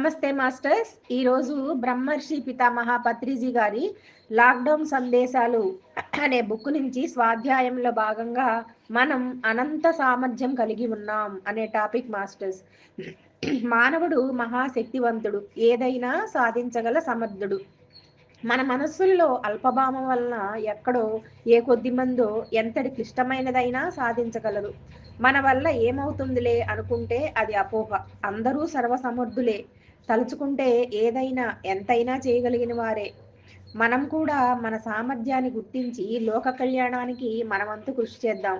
నమస్తే మాస్టర్స్. ఈరోజు బ్రహ్మర్షి పితామహ పత్రిజీ గారి లాక్డౌన్ సందేశాలు అనే బుక్ నుంచి స్వాధ్యాయంలో భాగంగా మనం అనంత సామర్థ్యం కలిగి ఉన్నాం అనే టాపిక్ మాస్టర్స్. మానవుడు మహాశక్తివంతుడు ఏదైనా సాధించగల సమర్థుడు. మన మనస్సుల్లో అల్పభావం వలన ఎక్కడో ఏ కొద్ది మందో ఎంతటి క్లిష్టమైనదైనా సాధించగలరు మన వల్ల ఏమవుతుందిలే అనుకుంటే అది అపోహ. అందరూ సర్వసమర్థులే. తలుచుకుంటే ఏదైనా ఎంతైనా చేయగలిగిన వారే. మనం కూడా మన సామర్థ్యాన్ని గుర్తించి లోక కళ్యాణానికి మనమంతు కృషి చేద్దాం.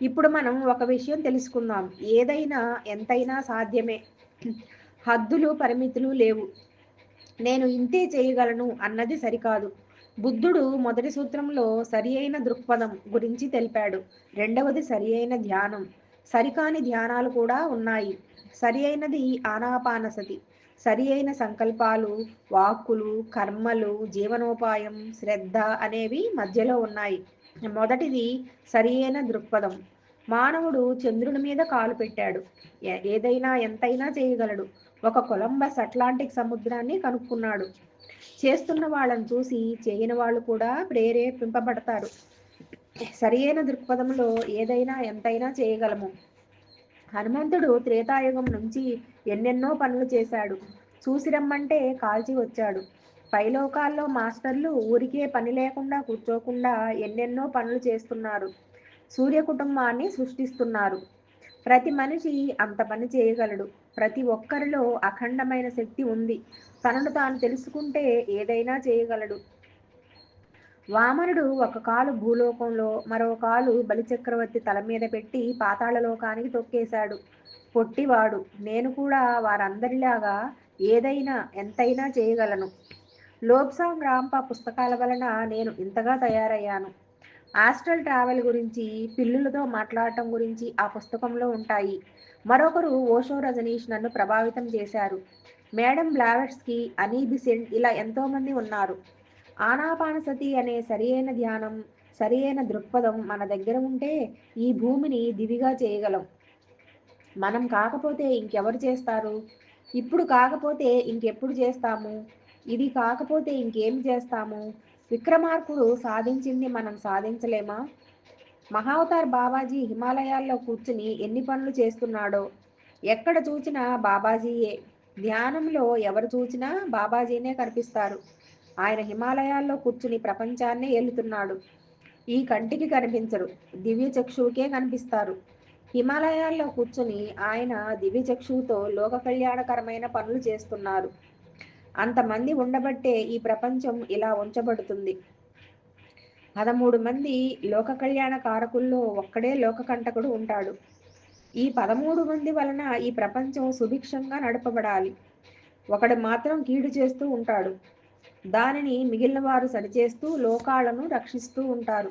ఇప్పుడు మనం ఒక విషయం తెలుసుకుందాం. ఏదైనా ఎంతైనా సాధ్యమే. హద్దులు పరిమితులు లేవు. నేను ఇంతే చేయగలను అన్నది సరికాదు. బుద్ధుడు మొదటి సూత్రంలో సరి అయిన దృక్పథం గురించి తెలిపాడు. రెండవది సరి అయిన ధ్యానం. సరికాని ధ్యానాలు కూడా ఉన్నాయి. సరి అయినది ఆనాపానసతి. సరి అయిన సంకల్పాలు వాక్కులు కర్మలు జీవనోపాయం శ్రద్ధ అనేవి మధ్యలో ఉన్నాయి. మొదటిది సరి అయిన దృక్పథం. మానవుడు చంద్రుని మీద కాలు పెట్టాడు. ఏదైనా ఎంతైనా చేయగలడు. ఒక కొలంబస్ అట్లాంటిక్ సముద్రాన్ని కనుక్కున్నాడు. చేస్తున్న వాళ్ళని చూసి చేయని వాళ్ళు కూడా ప్రేరేపింపబడతారు. సరియైన దృక్పథంలో ఏదైనా ఎంతైనా చేయగలము. హనుమంతుడు త్రేతాయుగం నుంచి ఎన్నెన్నో పనులు చేశాడు. చూసి రమ్మంటే కాల్చి వచ్చాడు. పైలోకాల్లో మాస్టర్లు ఊరికే పని లేకుండా కూర్చోకుండా ఎన్నెన్నో పనులు చేస్తున్నారు. సూర్య కుటుంబాన్ని సృష్టిస్తున్నారు. ప్రతి మనిషి అంత పని చేయగలడు. ప్రతి ఒక్కరిలో అఖండమైన శక్తి ఉంది. తనను తాను తెలుసుకుంటే ఏదైనా చేయగలడు. వామనుడు ఒక కాలు భూలోకంలో మరో కాలు బలిచక్రవర్తి తల మీద పెట్టి పాతాళలోకానికి తొక్కేశాడు. పొట్టివాడు. నేను కూడా వారందరిలాగా ఏదైనా ఎంతైనా చేయగలను. లోబ్సాంగ్ రాంప పుస్తకాల వలన నేను ఇంతగా తయారయ్యాను. ఆస్ట్రల్ ట్రావెల్ గురించి పిల్లులతో మాట్లాడటం గురించి ఆ పుస్తకంలో ఉంటాయి. మరొకరు ఓషో రజనీష్ నన్ను ప్రభావితం చేశారు. మేడం బ్లావెట్స్కి అనీబిసెంట్ ఇలా ఎంతోమంది ఉన్నారు. ఆనాపానసతి అనే సరియైన ధ్యానం సరియైన దృక్పథం మన దగ్గర ఉంటే ఈ భూమిని దివిగా చేయగలం. మనం కాకపోతే ఇంకెవరు చేస్తారు? ఇప్పుడు కాకపోతే ఇంకెప్పుడు చేస్తాము? ఇది కాకపోతే ఇంకేం చేస్తాము? విక్రమార్కుడు సాధించింది మనం సాధించలేమా? మహావతార్ బాబాజీ హిమాలయాల్లో కూర్చుని ఎన్ని పనులు చేస్తున్నాడో? ఎక్కడ చూసినా బాబాజీయే. ధ్యానంలో ఎవరు చూచినా బాబాజీనే కనిపిస్తారు. ఆయన హిమాలయాల్లో కూర్చుని ప్రపంచాన్నే ఏలుతున్నాడు. ఈ కంటికి కనిపించరు దివ్య చక్షువుకే కనిపిస్తారు. హిమాలయాల్లో కూర్చుని ఆయన దివ్య చక్షువుతో లోక కళ్యాణకరమైన పనులు చేస్తున్నారు. అంతమంది ఉండబట్టే ఈ ప్రపంచం ఇలా ఉంచబడుతుంది. పదమూడు మంది లోక కళ్యాణ కారకుల్లో ఒక్కడే లోకకంటకుడు ఉంటాడు. ఈ పదమూడు మంది వలన ఈ ప్రపంచం సుభిక్షంగా నడపబడాలి. ఒకడు మాత్రం కీడు చేస్తూ ఉంటాడు. దానిని మిగిలిన వారు సరిచేస్తూ లోకాలను రక్షిస్తూ ఉంటారు.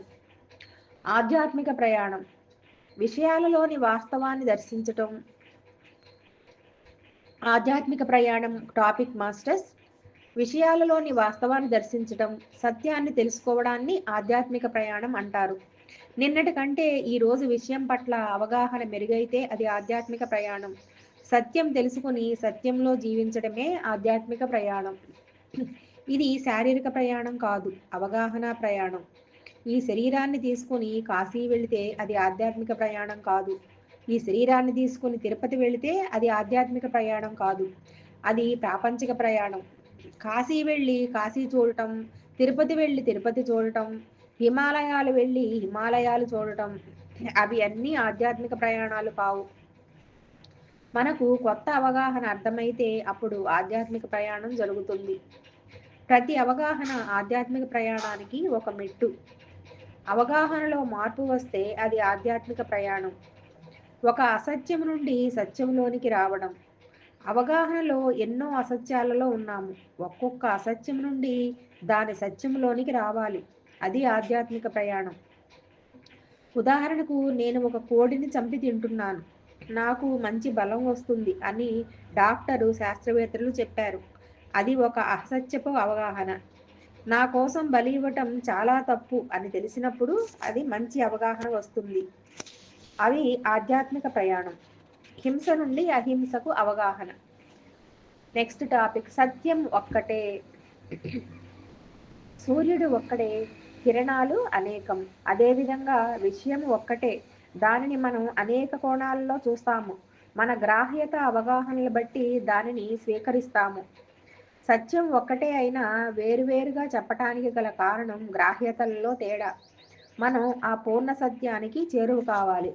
ఆధ్యాత్మిక ప్రయాణం. విషయాలలోని వాస్తవాన్ని దర్శించటం. ఆధ్యాత్మిక ప్రయాణం. Topic masters. విషయాలలోని వాస్తవాన్ని దర్శించటం. సత్యాన్ని తెలుసుకోవడాన్ని ఆధ్యాత్మిక ప్రయాణం అంటారు. నిన్నటి కంటే ఈ రోజు విషయం పట్ల అవగాహన మెరుగైతే అది ఆధ్యాత్మిక ప్రయాణం. సత్యం తెలుసుకుని సత్యంలో జీవించడమే ఆధ్యాత్మిక ప్రయాణం. ఇది శారీరక ప్రయాణం కాదు అవగాహన ప్రయాణం. ఈ శరీరాన్ని తీసుకుని కాశీ వెళితే అది ఆధ్యాత్మిక ప్రయాణం కాదు. ఈ శరీరాన్ని తీసుకుని తిరుపతి వెళితే అది ఆధ్యాత్మిక ప్రయాణం కాదు. అది ప్రాపంచిక ప్రయాణం. కాశీ వెళ్ళి కాశీ చూడటం తిరుపతి వెళ్ళి తిరుపతి చూడటం హిమాలయాలు వెళ్ళి హిమాలయాలు చూడటం అవి అన్నీ ఆధ్యాత్మిక ప్రయాణాలు కావు. మనకు కొత్త అవగాహన అర్థమైతే అప్పుడు ఆధ్యాత్మిక ప్రయాణం జరుగుతుంది. ప్రతి అవగాహన ఆధ్యాత్మిక ప్రయాణానికి ఒక మెట్టు. అవగాహనలో మార్పు వస్తే అది ఆధ్యాత్మిక ప్రయాణం. ఒక అసత్యం నుండి సత్యంలోనికి రావడం. అవగాహనలో ఎన్నో అసత్యాలలో ఉన్నాము. ఒక్కొక్క అసత్యం నుండి దాని సత్యంలోనికి రావాలి. అది ఆధ్యాత్మిక ప్రయాణం. ఉదాహరణకు నేను ఒక కోడిని చంపి తింటున్నాను. నాకు మంచి బలం వస్తుంది అని డాక్టరు శాస్త్రవేత్తలు చెప్పారు. అది ఒక అసత్యపు అవగాహన. నా కోసం బలి ఇవ్వటం చాలా తప్పు అని తెలిసినప్పుడు అది మంచి అవగాహన వస్తుంది. అవి ఆధ్యాత్మిక ప్రయాణం. హింస నుండి అహింసకు అవగాహన. నెక్స్ట్ టాపిక్ సత్యం ఒక్కటే. సూర్యుడు ఒక్కడే కిరణాలు అనేకం. అదేవిధంగా విషయం ఒక్కటే. దానిని మనం అనేక కోణాల్లో చూస్తాము. మన గ్రాహ్యత అవగాహనలు బట్టి దానిని స్వీకరిస్తాము. సత్యం ఒక్కటే అయినా వేరువేరుగా చెప్పటానికి గల కారణం గ్రాహ్యతల్లో తేడా. మనం ఆ పూర్ణ సత్యానికి చేరువు కావాలి.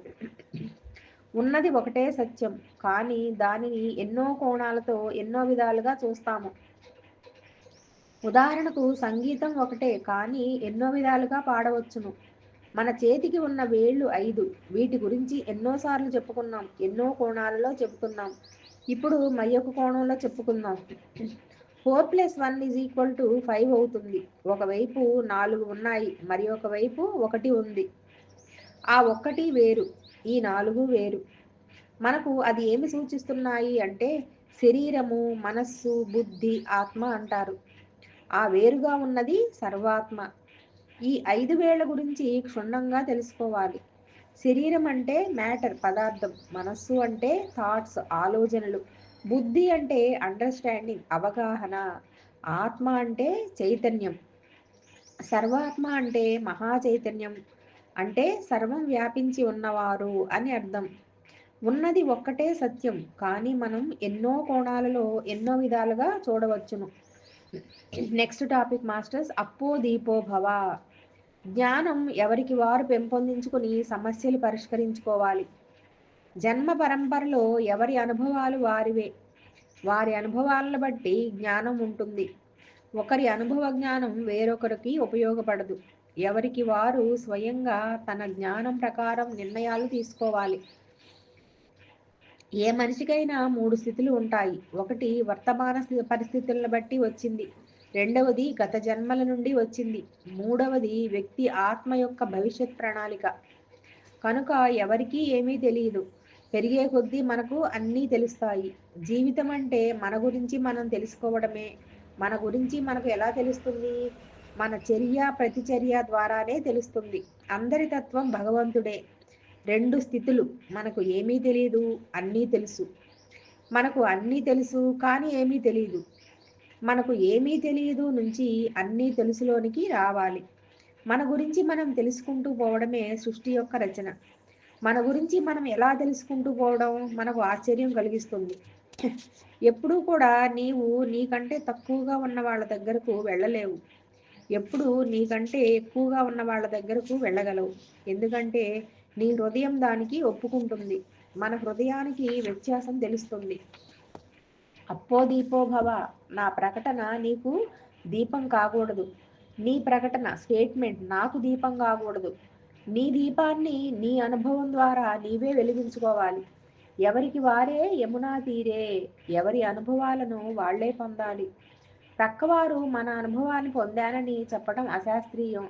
ఉన్నది ఒకటే సత్యం. కానీ దానిని ఎన్నో కోణాలతో ఎన్నో విధాలుగా చూస్తాము. ఉదాహరణకు సంగీతం ఒకటే కానీ ఎన్నో విధాలుగా పాడవచ్చును. మన చేతికి ఉన్న వేళ్ళు ఐదు. వీటి గురించి ఎన్నోసార్లు చెప్పుకున్నాం. ఎన్నో కోణాలలో చెప్పుకున్నాం ఇప్పుడు మరొక కోణంలో చెప్పుకుందాం. Four plus one is equal to five అవుతుంది. ఒకవైపు నాలుగు ఉన్నాయి మరి ఒకవైపు ఒకటి ఉంది. ఆ ఒక్కటి వేరు ఈ నాలుగు వేరు. మనకు అది ఏమి సూచిస్తున్నాయి అంటే శరీరము మనస్సు బుద్ధి ఆత్మ అంటారు. ఆ వేరుగా ఉన్నది సర్వాత్మ. ఈ ఐదు వేళ్ళ గురించి క్షుణ్ణంగా తెలుసుకోవాలి. శరీరం అంటే మ్యాటర్ పదార్థం. మనస్సు అంటే థాట్స్ ఆలోచనలు. బుద్ధి అంటే అండర్స్టాండింగ్ అవగాహన ఆత్మ అంటే చైతన్యం. సర్వాత్మ అంటే మహా చైతన్యం అంటే సర్వం వ్యాపించి ఉన్నవారు అని అర్థం. ఉన్నది ఒక్కటే సత్యం కానీ మనం ఎన్నో కోణాలలో ఎన్నో విధాలుగా చూడవచ్చును. నెక్స్ట్ టాపిక్ మాస్టర్స్ అప్పో దీపో భవ. జ్ఞానం ఎవరికి వారు పెంపొందించుకుని సమస్యలు పరిష్కరించుకోవాలి. జన్మ పరంపరలో ఎవరి అనుభవాలు వారివే? వారి అనుభవాలను బట్టి జ్ఞానం ఉంటుంది. ఒకరి అనుభవ జ్ఞానం వేరొకరికి ఉపయోగపడదు. ఎవరికి వారు స్వయంగా తన జ్ఞానం ప్రకారం నిర్ణయాలు తీసుకోవాలి. ఏ మనిషికైనా మూడు స్థితులు ఉంటాయి. ఒకటి వర్తమాన స్థి- పరిస్థితులను బట్టి వచ్చింది. రెండవది గత జన్మల నుండి వచ్చింది. మూడవది వ్యక్తి ఆత్మ యొక్క భవిష్యత్ ప్రణాళిక. కనుక ఎవరికీ ఏమీ తెలియదు పెరిగే కొద్దీ మనకు అన్నీ తెలుస్తాయి. జీవితం అంటే మన గురించి మనం తెలుసుకోవడమే. మన గురించి మనకు ఎలా తెలుస్తుంది? మన చర్య ప్రతిచర్య ద్వారానే తెలుస్తుంది. అందరి తత్వం భగవంతుడే. రెండు స్థితులు మనకు ఏమీ తెలియదు అన్నీ తెలుసు. మనకు అన్నీ తెలుసు కానీ ఏమీ తెలియదు మనకు ఏమీ తెలియదు నుంచి అన్నీ తెలుసులోనికి రావాలి. మన గురించి మనం తెలుసుకుంటూ పోవడమే సృష్టి యొక్క రచన. మన గురించి మనం ఎలా తెలుసుకుంటూ పోవడం మనకు ఆశ్చర్యం కలిగిస్తుంది. ఎప్పుడూ కూడా నీవు నీకంటే తక్కువగా ఉన్న వాళ్ళ దగ్గరకు వెళ్ళలేవు. ఎప్పుడు నీకంటే ఎక్కువగా ఉన్న వాళ్ళ దగ్గరకు వెళ్ళగలవు. ఎందుకంటే నీ హృదయం దానికి ఒప్పుకుంటుంది. మన హృదయానికి వ్యత్యాసం తెలుస్తుంది. అప్పో దీపో భవ నా ప్రకటన నీకు దీపం కాకూడదు. నీ ప్రకటన స్టేట్మెంట్ నాకు దీపం కాకూడదు. నీ దీపాన్ని నీ అనుభవం ద్వారా నీవే వెలిగించుకోవాలి. ఎవరికి వారే యమునా తీరే ఎవరి అనుభవాలను వాళ్ళే పొందాలి. ప్రక్కవారు మన అనుభవాన్ని పొందానని చెప్పడం అశాస్త్రీయం.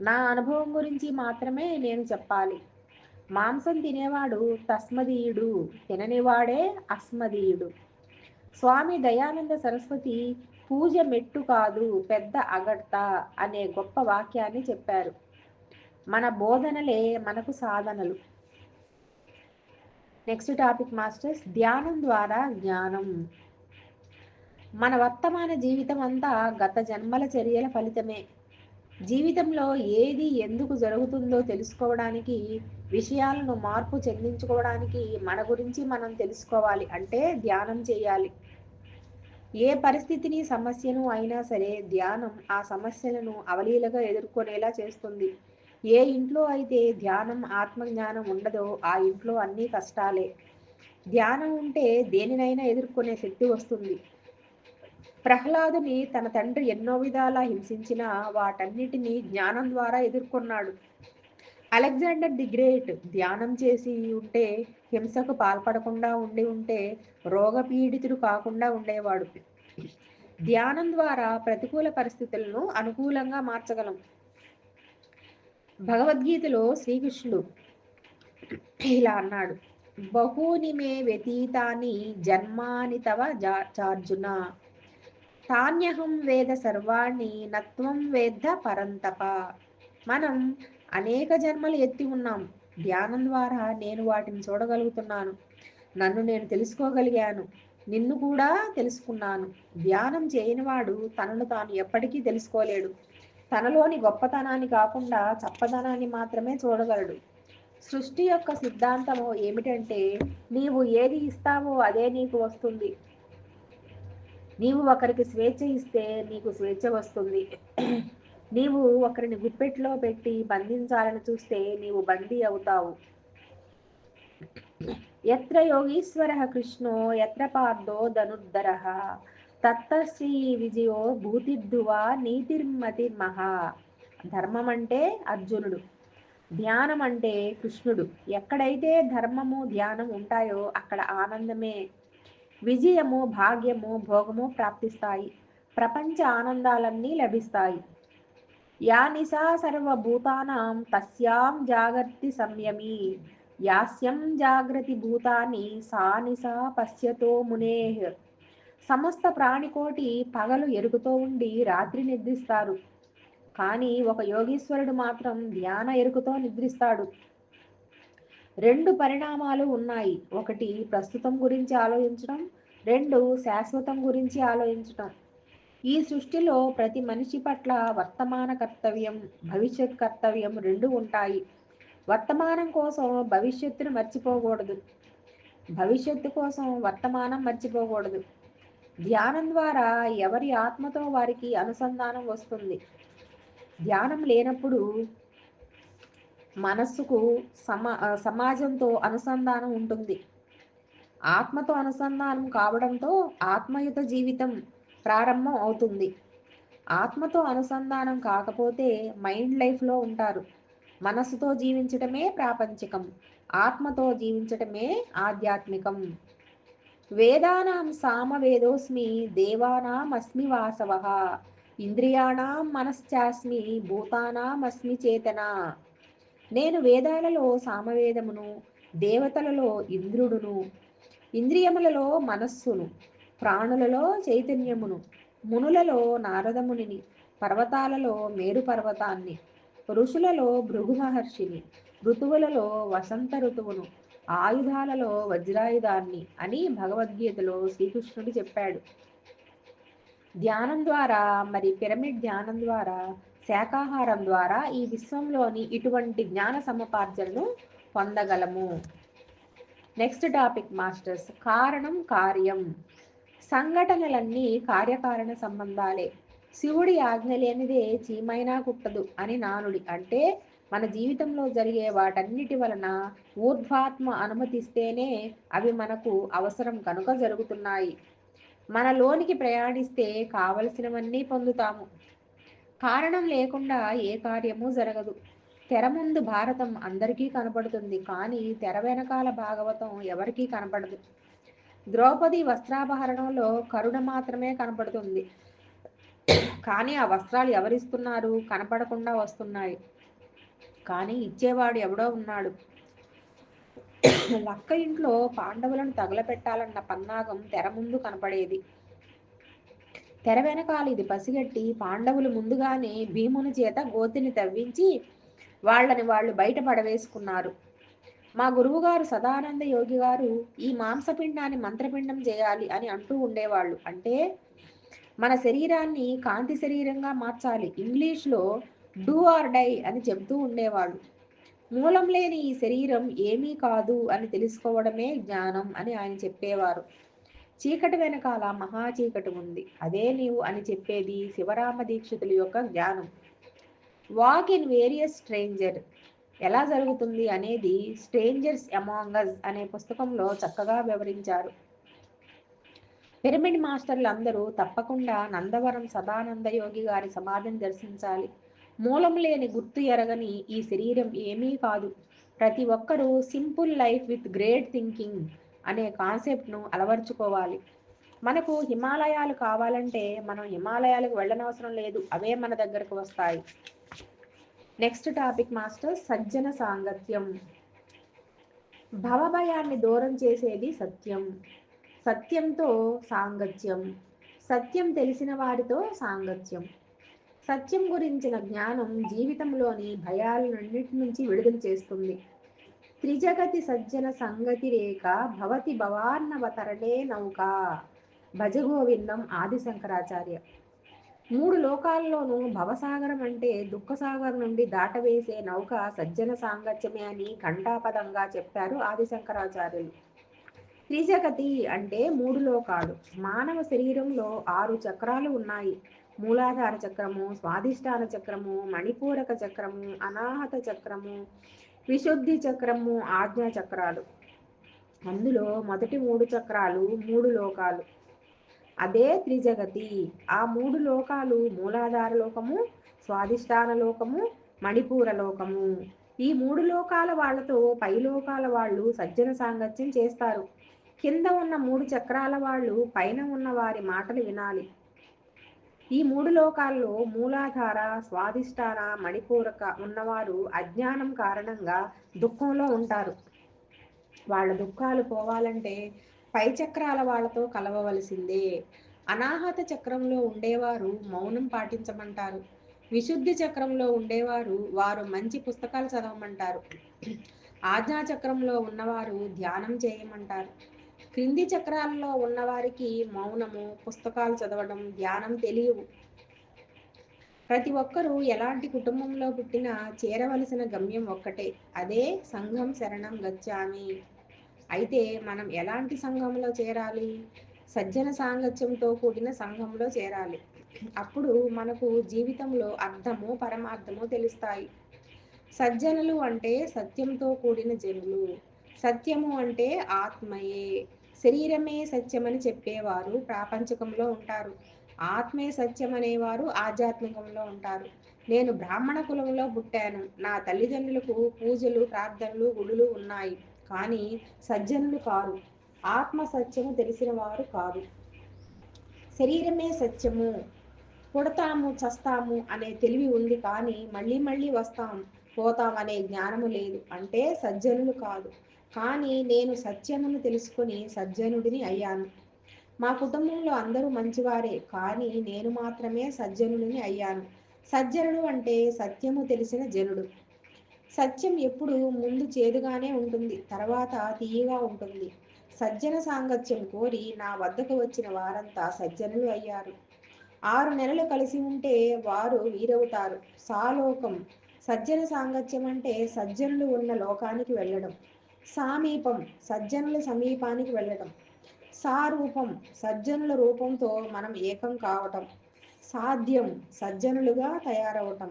నా అనుభవం గురించి మాత్రమే నేను చెప్పాలి. మాంసం తినేవాడు తస్మదీయుడు తిననివాడే అస్మదీయుడు. స్వామి దయానంద సరస్వతి పూజ మెట్టు కాదు పెద్ద అగడ్త అనే గొప్ప వాక్యాన్ని చెప్పారు. మన బోధనలే మనకు సాధనలు. నెక్స్ట్ టాపిక్ మాస్టర్స్ ధ్యానం ద్వారా జ్ఞానం. మన వర్తమాన జీవితం అంతా గత జన్మల చర్యల ఫలితమే. జీవితంలో ఏది ఎందుకు జరుగుతుందో తెలుసుకోవడానికి విషయాలను మార్పు చెందించుకోవడానికి మన గురించి మనం తెలుసుకోవాలి. అంటే ధ్యానం చేయాలి. ఏ పరిస్థితిని సమస్యను అయినా సరే ధ్యానం ఆ సమస్యలను అవలీలగా ఎదుర్కొనేలా చేస్తుంది. ఏ ఇంట్లో అయితే ధ్యానం ఆత్మజ్ఞానం ఉండదో ఆ ఇంట్లో అన్నీ కష్టాలే. ధ్యానం ఉంటే దేనినైనా ఎదుర్కొనే శక్తి వస్తుంది. ప్రహ్లాదుని తన తండ్రి ఎన్నో విధాలా హింసించినా వాటన్నిటినీ జ్ఞానం ద్వారా ఎదుర్కొన్నాడు. అలెగ్జాండర్ ది గ్రేట్ ధ్యానం చేసి ఉంటే హింసకు పాల్పడకుండా ఉండి ఉంటే రోగపీడితుడు కాకుండా ఉండేవాడు. ధ్యానం ద్వారా ప్రతికూల పరిస్థితులను అనుకూలంగా మార్చగలం. భగవద్గీతలో శ్రీకృష్ణుడు ఇలా అన్నాడు. బహూని మే వ్యతీతాని జన్మాని తవ జా- చార్జున. తాన్యహం వేద సర్వాణి నత్వం వేద పరంతప. మనం అనేక జన్మలు ఎత్తి ఉన్నాం. ధ్యానం ద్వారా నేను వాటిని చూడగలుగుతున్నాను. నన్ను నేను తెలుసుకోగలిగాను. నిన్ను కూడా తెలుసుకున్నాను. ధ్యానం చేయనివాడు తనను తాను ఎప్పటికీ తెలుసుకోలేడు. తనలోని గొప్పతనాన్ని కాకుండా చప్పదనాన్ని మాత్రమే చూడగలడు. సృష్టి యొక్క సిద్ధాంతము ఏమిటంటే నీవు ఏది ఇస్తావో అదే నీకు వస్తుంది. నీవు ఒకరికి స్వేచ్ఛ ఇస్తే నీకు స్వేచ్ఛ వస్తుంది. నీవు ఒకరిని గుప్పెట్లో పెట్టి బంధించాలని చూస్తే నీవు బందీ అవుతావు. ఎత్ర యోగీశ్వర కృష్ణో ఎత్ర పార్థో ధనుర్ధర తత్తశ్రీ విజయో భూతిర్ధువా నీతిర్మతి మహా. ధర్మం అంటే అర్జునుడు ధ్యానం అంటే కృష్ణుడు. ఎక్కడైతే ధర్మము ధ్యానం ఉంటాయో అక్కడ ఆనందమే. విజయము భాగ్యము భోగము ప్రాప్తిస్తాయి. ప్రపంచ ఆనందాలన్నీ లభిస్తాయి. యా నిశా సర్వభూతానాం తస్యాం జాగర్తి సంయమి. యాస్యం జాగ్రతి భూతాని సా నిశా పశ్యతో మునేహ్ సమస్త ప్రాణికోటి పగలు ఎరుగుతో ఉండి రాత్రి నిద్రిస్తారు. కానీ ఒక యోగీశ్వరుడు మాత్రం ధ్యాన ఎరుకుతో నిద్రిస్తాడు. రెండు పరిణామాలు ఉన్నాయి. ఒకటి ప్రస్తుతం గురించి ఆలోచించడం రెండు శాశ్వతం గురించి ఆలోచించడం. ఈ సృష్టిలో ప్రతి మనిషి పట్ల వర్తమాన కర్తవ్యం భవిష్యత్ కర్తవ్యం రెండు ఉంటాయి. వర్తమానం కోసం భవిష్యత్తును మర్చిపోకూడదు. భవిష్యత్తు కోసం వర్తమానం మర్చిపోకూడదు. ధ్యానం ద్వారా ఎవరి ఆత్మతో వారికి అనుసంధానం వస్తుంది? ధ్యానం లేనప్పుడు మనస్సుకు సమా సమాజంతో అనుసంధానం ఉంటుంది. ఆత్మతో అనుసంధానం కావడంతో ఆత్మయుత జీవితం ప్రారంభం అవుతుంది. ఆత్మతో అనుసంధానం కాకపోతే మైండ్ లైఫ్లో ఉంటారు. మనస్సుతో జీవించటమే ప్రాపంచికం. ఆత్మతో జీవించటమే ఆధ్యాత్మికం. వేదానాం సామవేదోస్మి దేవానాం అస్మి వాసవ ఇంద్రియాణం మనశ్చాస్మి భూతానామస్మి చేతన? నేను వేదాలలో సామవేదమును దేవతలలో ఇంద్రుడును ఇంద్రియములలో మనస్సును ప్రాణులలో చైతన్యమును మునులలో నారదమునిని పర్వతాలలో మేరు పర్వతాన్ని ఋషులలో భృగు మహర్షిని ఋతువులలో వసంత ఋతువును ఆయుధాలలో వజ్రాయుధాన్ని అని భగవద్గీతలో శ్రీకృష్ణుడు చెప్పాడు. ధ్యానం ద్వారా మరి పిరమిడ్ ధ్యానం ద్వారా శాకాహారం ద్వారా ఈ విశ్వంలోని ఇటువంటి జ్ఞాన సముపార్జనను పొందగలము. నెక్స్ట్ టాపిక్ మాస్టర్స్ కారణం కార్యం. సంఘటనలన్నీ కార్యకారణ సంబంధాలే. శివుడి ఆజ్ఞ లేనిదే చీమైనా కుట్టదు అని నానుడి. అంటే మన జీవితంలో జరిగే వాటన్నిటి వలన ఊర్ధ్వాత్మ అనుమతిస్తేనే అవి మనకు అవసరం కనుక జరుగుతున్నాయి. మనలోనికి ప్రయాణిస్తే కావలసినవన్నీ పొందుతాము. కారణం లేకుండా ఏ కార్యము జరగదు. తెర ముందు భారతం అందరికీ కనపడుతుంది కానీ తెర వెనకాల భాగవతం ఎవరికీ కనపడదు. ద్రౌపది వస్త్రాభరణంలో కరుణ మాత్రమే కనపడుతుంది. కానీ ఆ వస్త్రాలు ఎవరిస్తున్నారు? కనపడకుండా వస్తున్నాయి. కానీ ఇచ్చేవాడు ఎవడో ఉన్నాడు. లక్క ఇంట్లో పాండవులను తగలపెట్టాలన్న పన్నాగం తెర ముందు కనపడేది. తెర వెనకాల ఇది పసిగట్టి పాండవులు ముందుగానే భీముని చేత గోతిని తవ్వించి వాళ్ళని వాళ్ళు బయట పడవేసుకున్నారు. మా గురువుగారు సదానంద యోగి గారు ఈ మాంసపిండాన్ని మంత్రపిండం చేయాలి అని అంటూ ఉండేవాళ్ళు. అంటే మన శరీరాన్ని కాంతి శరీరంగా మార్చాలి. ఇంగ్లీష్లో డూ ఆర్ డై అని చెబుతూ ఉండేవాళ్ళు మూలం లేని ఈ శరీరం ఏమీ కాదు అని తెలుసుకోవడమే జ్ఞానం అని ఆయన చెప్పేవారు. చీకటి వెనకాల మహా చీకటి ఉంది. అదే నీవు అని చెప్పేది శివరామ దీక్షితుల యొక్క జ్ఞానం. Walk in various stranger. ఎలా జరుగుతుంది అనేది స్ట్రేంజర్స్ అమాంగస్ అనే పుస్తకంలో చక్కగా వివరించారు. పిరమిడ్ మాస్టర్లు అందరూ తప్పకుండా నందవరం సదానంద యోగి గారి సమాధిని దర్శించాలి. మూలం లేని గుర్తు ఎరగని ఈ శరీరం ఏమీ కాదు. ప్రతి ఒక్కరూ simple life with great thinking అనే కాన్సెప్ట్ను అలవర్చుకోవాలి. మనకు హిమాలయాలు కావాలంటే మనం హిమాలయాలకు వెళ్ళనవసరం లేదు. అవే మన దగ్గరకు వస్తాయి. నెక్స్ట్ టాపిక్ మాస్టర్ సజ్జన సాంగత్యం. భవభయాన్ని దూరం చేసేది సత్యం. సత్యంతో సాంగత్యం. సత్యం తెలిసిన వారితో సాంగత్యం. సత్యం గురించిన జ్ఞానం జీవితంలోని భయాలన్నిటి నుంచి విడుదల చేస్తుంది. త్రిజగతి సజ్జన సంగతి రేఖ భవతి భవాన్నవతరణే నౌక. భజగోవిందం ఆది శంకరాచార్య మూడు లోకాల్లోనూ భవసాగరం అంటే దుఃఖసాగర్ నుండి దాటవేసే నౌక సజ్జన సాంగత్యమే అని ఘంటాపదంగా చెప్పారు ఆది శంకరాచార్యులు త్రిజగతి అంటే మూడు లోకాలు. మానవ శరీరంలో ఆరు చక్రాలు ఉన్నాయి. మూలాధార చక్రము స్వాధిష్టాన చక్రము మణిపూరక చక్రము అనాహత చక్రము విశుద్ధి చక్రము ఆజ్ఞా చక్రాలు. అందులో మొదటి మూడు చక్రాలు మూడు లోకాలు. అదే త్రిజగతి. ఆ మూడు లోకాలు మూలాధార లోకము స్వాధిష్టాన లోకము మణిపూర లోకము. ఈ మూడు లోకాల వాళ్ళతో పై లోకాల వాళ్ళు సజ్జన సాంగత్యం చేస్తారు. కింద ఉన్న మూడు చక్రాల వాళ్ళు పైన ఉన్న వారి మాటలు వినాలి. ఈ మూడు లోకాల్లో మూలాధార స్వాధిష్టాన మణిపూరక ఉన్నవారు అజ్ఞానం కారణంగా దుఃఖంలో ఉంటారు. వాళ్ళ దుఃఖాలు పోవాలంటే పై చక్రాల వాళ్ళతో కలవవలసిందే. అనాహత చక్రంలో ఉండేవారు మౌనం పాటించమంటారు. విశుద్ధి చక్రంలో ఉండేవారు వారు మంచి పుస్తకాలు చదవమంటారు. ఆజ్ఞా చక్రంలో ఉన్నవారు ధ్యానం చేయమంటారు. క్రింది చక్రాల్లో ఉన్నవారికి మౌనము పుస్తకాలు చదవడం ధ్యానం తెలియవు. ప్రతి ఒక్కరూ ఎలాంటి కుటుంబంలో పుట్టినా చేరవలసిన గమ్యం ఒక్కటే. అదే సంఘం శరణం గచ్చామి. అయితే మనం ఎలాంటి సంఘంలో చేరాలి? సజ్జన సాంగత్యంతో కూడిన సంఘంలో చేరాలి. అప్పుడు మనకు జీవితంలో అర్థము పరమార్థము తెలుస్తాయి. సజ్జనులు అంటే సత్యంతో కూడిన జనులు. సత్యము అంటే ఆత్మయే. శరీరమే సత్యమని చెప్పేవారు ప్రాపంచకంలో ఉంటారు. ఆత్మే సత్యం అనేవారు ఆధ్యాత్మికంలో ఉంటారు. నేను బ్రాహ్మణ కులంలో పుట్టాను. నా తల్లిదండ్రులకు పూజలు ప్రార్థనలు గుడులు ఉన్నాయి. కానీ సజ్జనులు కారు. ఆత్మ సత్యము తెలిసిన వారు కారు. శరీరమే సత్యము. పుడతాము చస్తాము అనే తెలివి ఉంది కానీ మళ్ళీ మళ్ళీ వస్తాం పోతాం అనే జ్ఞానము లేదు. అంటే సజ్జనులు కాదు కానీ నేను సత్యమును తెలుసుకుని సజ్జనుడిని అయ్యాను. మా కుటుంబంలో అందరూ మంచివారే కానీ నేను మాత్రమే సజ్జనుడిని అయ్యాను. సజ్జనుడు అంటే సత్యము తెలిసిన జనుడు. సత్యం ఎప్పుడు ముందు చేదుగానే ఉంటుంది తర్వాత తీయగా ఉంటుంది. సజ్జన సాంగత్యం కోరి నా వద్దకు వచ్చిన వారంతా సజ్జనులు అయ్యారు. ఆరు నెలలు కలిసి ఉంటే వారు వీరవుతారు. సాలోకం. సజ్జన సాంగత్యం అంటే సజ్జనులు ఉన్న లోకానికి వెళ్ళడం. సామీపం సజ్జనుల సమీపానికి వెళ్ళటం. సారూపం సజ్జనుల రూపంతో మనం ఏకం కావటం. సాధ్యం సజ్జనులుగా తయారవటం.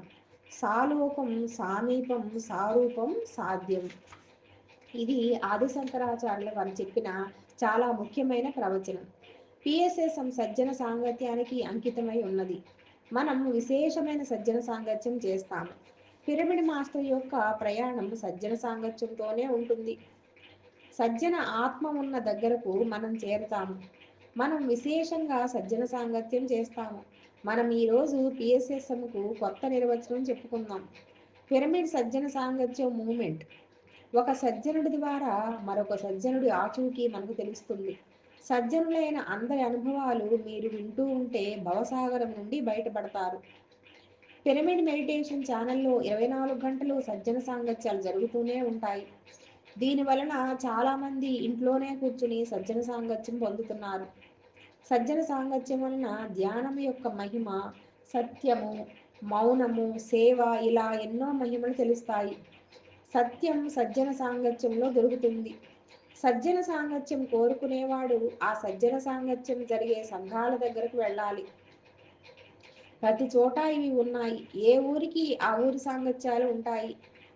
సాలోకం సామీపం సారూపం సాధ్యం. ఇది ఆదిశంకరాచార్యులు వారు చెప్పిన చాలా ముఖ్యమైన ప్రవచనం. పిఎస్ఎస్ఎం సజ్జన సాంగత్యానికి అంకితమై ఉన్నది. మనం విశేషమైన సజ్జన సాంగత్యం చేస్తాము. పిరమిడ్ మాస్టర్ యొక్క ప్రయాణం సజ్జన సాంగత్యంతోనే ఉంటుంది. సజ్జన ఆత్మ ఉన్న దగ్గరకు మనం చేరుతాము. మనం విశేషంగా సజ్జన సాంగత్యం చేస్తాము. మనం ఈరోజు పిఎస్ఎస్ఎంకు కొత్త నిర్వచనం చెప్పుకుందాం. పిరమిడ్ సజ్జన సాంగత్యం మూమెంట్. ఒక సజ్జనుడి ద్వారా మరొక సజ్జనుడి ఆచూకీ మనకు తెలుస్తుంది. సజ్జనులైన అందరి అనుభవాలు మీరు వింటూ ఉంటే భవసాగరం నుండి బయటపడతారు. పిరమిడ్ మెడిటేషన్ ఛానల్లో ఇరవై నాలుగు గంటలు సజ్జన సాంగత్యాలు జరుగుతూనే ఉంటాయి. దీని వలన చాలామంది ఇంట్లోనే కూర్చుని సజ్జన సాంగత్యం పొందుతున్నారు. సజ్జన సాంగత్యం వలన ధ్యానం యొక్క మహిమ సత్యము మౌనము సేవ ఇలా ఎన్నో మహిమలు తెలుస్తాయి. సత్యం సజ్జన సాంగత్యంలో దొరుకుతుంది. సజ్జన సాంగత్యం కోరుకునేవాడు ఆ సజ్జన సాంగత్యం జరిగే సంఘాల దగ్గరకు వెళ్ళాలి. ప్రతి చోట ఇవి ఉన్నాయి. ఏ ఊరికి ఆ ఊరి సాంగత్యాలు ఉంటాయి?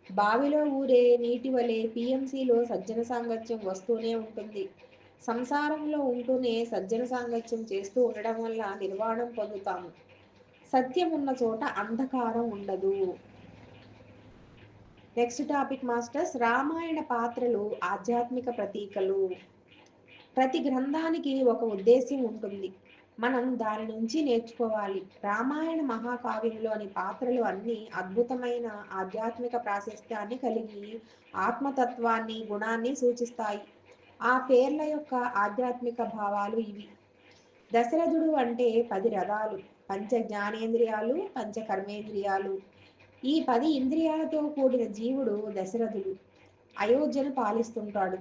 బావిలో ఊరే నీటి వలె పిఎంసిలో సజ్జన సాంగత్యం వస్తూనే ఉంటుంది. సంసారంలో ఉంటూనే సజ్జన సాంగత్యం చేస్తూ ఉండడం వల్ల నిర్వాణం పొందుతాము. సత్యం ఉన్న చోట అంధకారం ఉండదు. నెక్స్ట్ టాపిక్ మాస్టర్స్ రామాయణ పాత్రలు ఆధ్యాత్మిక ప్రతీకలు. ప్రతి గ్రంథానికి ఒక ఉద్దేశ్యం ఉంటుంది. మనం దాని నుంచి నేర్చుకోవాలి. రామాయణ మహాకావ్యంలోని పాత్రలు అన్ని అద్భుతమైన ఆధ్యాత్మిక ప్రాశస్త్యాన్ని కలిగి ఆత్మతత్వాన్ని గుణాన్ని సూచిస్తాయి. ఆ పేర్ల యొక్క ఆధ్యాత్మిక భావాలు ఇవి. దశరథుడు అంటే పది రథాలు. పంచ జ్ఞానేంద్రియాలు పంచ కర్మేంద్రియాలు. ఈ పది ఇంద్రియాలతో కూడిన జీవుడు దశరథుడు. అయోధ్యను పాలిస్తుంటాడు.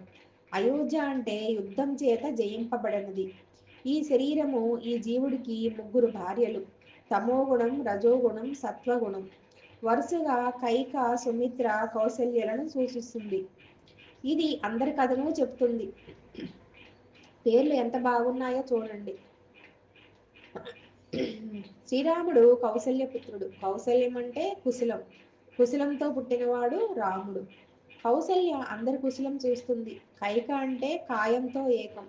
అయోధ్య అంటే యుద్ధం చేత జయింపబడినది. ఈ శరీరము ఈ జీవుడికి ముగ్గురు భార్యలు. తమోగుణం రజోగుణం సత్వగుణం. వరుసగా కైక సుమిత్ర కౌశల్యలను సూచిస్తుంది. ఇది అందరి కథను చెప్తుంది. పేర్లు ఎంత బాగున్నాయో చూడండి. శ్రీరాముడు కౌసల్యపుత్రుడు కౌశల్యం అంటే కుశలం. కుశలంతో పుట్టినవాడు రాముడు. కౌశల్య అందరి కుశలం చూస్తుంది. కైక అంటే కాయంతో ఏకం.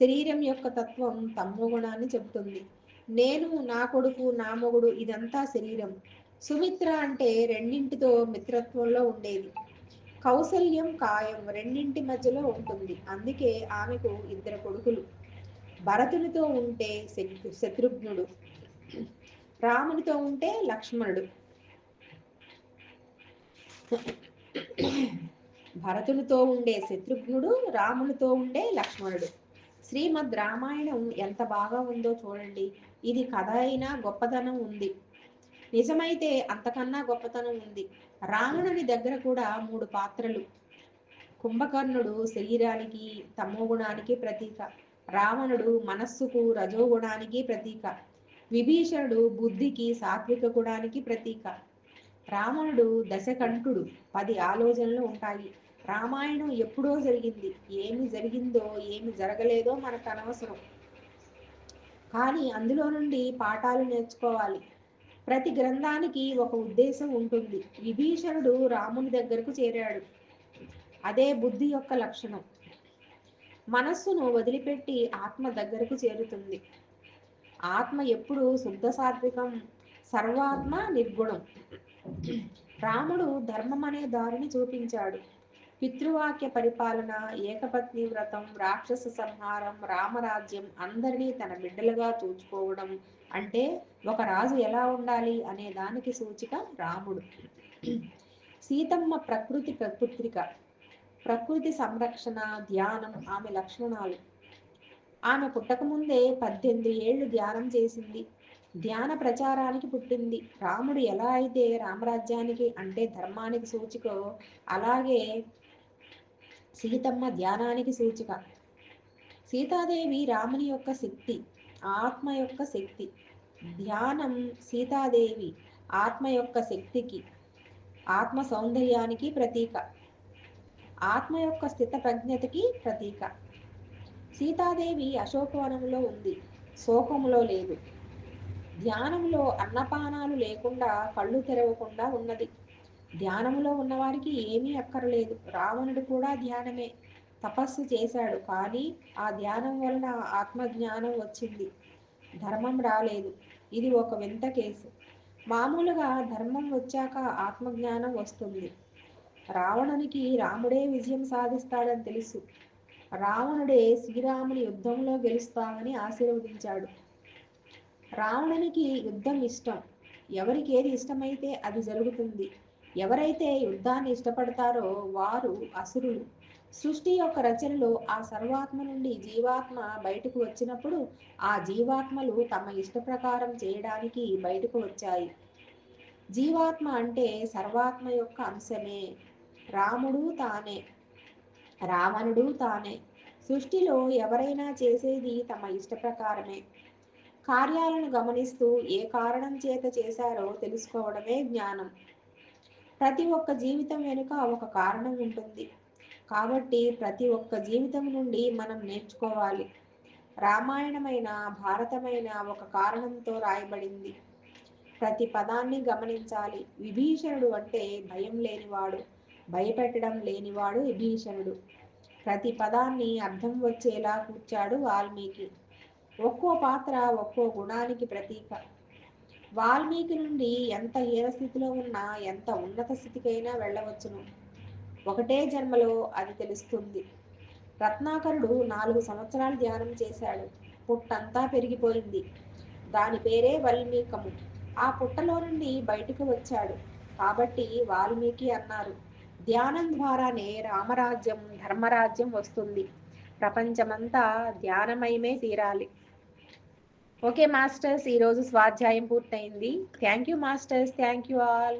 శరీరం యొక్క తత్వం తమ్మో గుణాన్ని చెబుతుంది. నేను నా కొడుకు నా మొగుడు ఇదంతా శరీరం. సుమిత్ర అంటే రెండింటితో మిత్రత్వంలో ఉండేది. కౌసల్యం కాయం రెండింటి మధ్యలో ఉంటుంది. అందుకే ఆమెకు ఇద్దరు కొడుకులు. భరతునితో ఉంటే శత్రుఘ్నుడు. రామునితో ఉంటే లక్ష్మణుడు. భరతునితో ఉండే శత్రుఘ్నుడు రామునితో ఉండే లక్ష్మణుడు. శ్రీమద్ రామాయణం ఎంత బాగా ఉందో చూడండి. ఇది కథ అయినా గొప్పతనం ఉంది. నిజమైతే అంతకన్నా గొప్పతనం ఉంది. రావణుని దగ్గర కూడా మూడు పాత్రలు. కుంభకర్ణుడు శరీరానికి తమోగుణానికి ప్రతీక. రావణుడు మనస్సుకు రజోగుణానికి ప్రతీక. విభీషణుడు బుద్ధికి సాత్విక గుణానికి ప్రతీక. రావణుడు దశకంఠుడు. పది ఆలోచనలు ఉంటాయి. రామాయణం ఎప్పుడో జరిగింది. ఏమి జరిగిందో ఏమి జరగలేదో మనకు అనవసరం. కానీ అందులో నుండి పాఠాలు నేర్చుకోవాలి. ప్రతి గ్రంథానికి ఒక ఉద్దేశం ఉంటుంది. విభీషణుడు రాముని దగ్గరకు చేరాడు. అదే బుద్ధి యొక్క లక్షణం. మనస్సును వదిలిపెట్టి ఆత్మ దగ్గరకు చేరుతుంది. ఆత్మ ఎప్పుడు శుద్ధ సాత్వికం సర్వాత్మ నిర్గుణం. రాముడు ధర్మం అనే దారిని చూపించాడు. పితృవాక్య పరిపాలన ఏకపత్ని వ్రతం రాక్షస సంహారం రామరాజ్యం అందరినీ తన బిడ్డలుగా చూచుకోవడం అంటే ఒక రాజు ఎలా ఉండాలి అనే దానికి సూచిక రాముడు. సీతమ్మ ప్రకృతి ప్రపుత్రిక ప్రకృతి సంరక్షణ ధ్యానం ఆమె లక్షణాలు. ఆమె పుట్టకముందే పద్దెనిమిది ఏళ్ళు ధ్యానం చేసింది. ధ్యాన ప్రచారానికి పుట్టింది. రాముడు ఎలా అయితే రామరాజ్యానికి అంటే ధర్మానికి సూచికో అలాగే సీతమ్మ ధ్యానానికి సూచిక సీతాదేవి రాముని యొక్క శక్తి ఆత్మ యొక్క శక్తి. ధ్యానం సీతాదేవి ఆత్మ యొక్క శక్తికి ఆత్మ సౌందర్యానికి ప్రతీక. ఆత్మ యొక్క స్థిత ప్రజ్ఞతకి ప్రతీక. సీతాదేవి అశోకవనంలో ఉంది శోకములో లేదు. ధ్యానంలో అన్నపానాలు లేకుండా కళ్ళు తెరవకుండా ఉన్నది. ధ్యానములో ఉన్నవారికి ఏమీ అక్కర్లేదు. రావణుడు కూడా ధ్యానమే. తపస్సు చేశాడు కానీ ఆ ధ్యానం వలన ఆత్మజ్ఞానం వచ్చింది. ధర్మం రాలేదు. ఇది ఒక వింత కేసు. మామూలుగా ధర్మం వచ్చాక ఆత్మజ్ఞానం వస్తుంది. రావణునికి రాముడే విజయం సాధిస్తాడని తెలుసు. రావణుడే శ్రీరాముని యుద్ధంలో గెలుస్తామని ఆశీర్వదించాడు. రావణునికి యుద్ధం ఇష్టం. ఎవరికి ఏది ఇష్టమైతే అది జరుగుతుంది. ఎవరైతే యుద్ధాన్ని ఇష్టపడతారో వారు అసురులు. సృష్టి యొక్క రచనలో ఆ సర్వాత్మ నుండి జీవాత్మ బయటకు వచ్చినప్పుడు ఆ జీవాత్మలు తమ ఇష్ట ప్రకారం చేయడానికి బయటకు వచ్చాయి. జీవాత్మ అంటే సర్వాత్మ యొక్క అంశమే. రాముడు తానే. రావణుడు తానే. సృష్టిలో ఎవరైనా చేసేది తమ ఇష్ట ప్రకారమే. కార్యాలను గమనిస్తూ ఏ కారణం చేత చేశారో తెలుసుకోవడమే జ్ఞానం. ప్రతి ఒక్క జీవితం వెనుక ఒక కారణం ఉంటుంది. కాబట్టి ప్రతి ఒక్క జీవితం నుండి మనం నేర్చుకోవాలి. రామాయణమైన భారతమైన ఒక కారణంతో రాయబడింది. ప్రతి పదాన్ని గమనించాలి. విభీషణుడు అంటే భయం లేనివాడు. భయపెట్టడం లేనివాడు విభీషణుడు. ప్రతి పదాన్ని అర్థం వచ్చేలా కూర్చాడు వాల్మీకి. ఒక్కో పాత్ర ఒక్కో గుణానికి ప్రతీక. వాల్మీకి నుండి ఎంత హీన స్థితిలో ఉన్నా ఎంత ఉన్నత స్థితికైనా వెళ్ళవచ్చును. ఒకటే జన్మలో అది తెలుస్తుంది. రత్నాకరుడు నాలుగు సంవత్సరాలు ధ్యానం చేశాడు. పుట్టంతా పెరిగిపోయింది. దాని పేరే వాల్మీకము. ఆ పుట్టలో నుండి బయటకు వచ్చాడు. కాబట్టి వాల్మీకి అన్నారు ధ్యానం ద్వారానే రామరాజ్యం ధర్మరాజ్యం వస్తుంది. ప్రపంచమంతా ధ్యానమయమే తీరాలి. ఓకే మాస్టర్స్ ఈరోజు స్వాధ్యాయం పూర్తయింది. Thank you masters thank you all